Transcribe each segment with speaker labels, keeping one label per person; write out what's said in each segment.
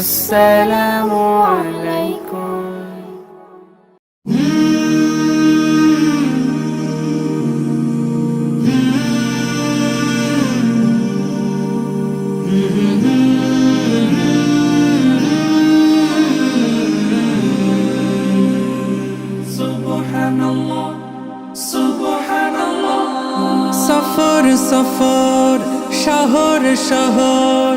Speaker 1: السلام عليكم.
Speaker 2: سبحان الله سبحان الله سفر شهر شهر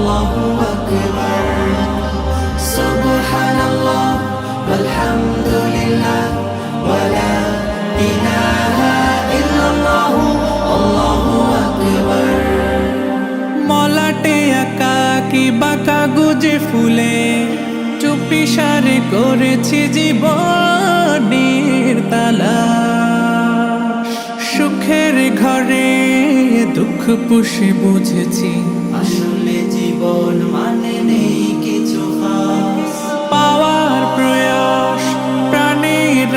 Speaker 2: আল্লাহু আকবার সুবহানাল্লাহ আলহামদুলিল্লাহ ওয়ালা ইলাহা ইল্লাল্লাহ আল্লাহু আকবার মলাটে আঁকা কি বাঁকা গুজে ফুলে? চুপি সারে করেছি জীবনের তালা। সুখের ঘরে দুঃখ পুষে বুঝেছি। আসলে জীবন মানে নেই কিছু পাওয়ার প্রয়াস প্রাণের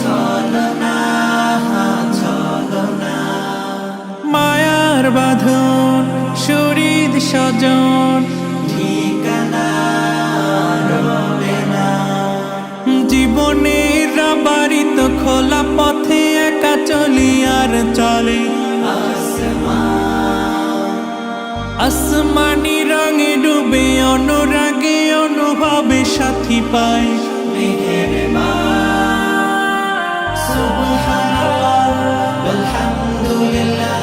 Speaker 2: ছলনা মায়ার বাঁধন শরীর স্বজন জীবনের বাড়িত খোলা পথে একা চলি আর আসমানি রঙে ডুবে অনুরাগে অনুভবে সাথী পায়। সুবহানাল্লাহ ওয়ালহামদুলিল্লাহ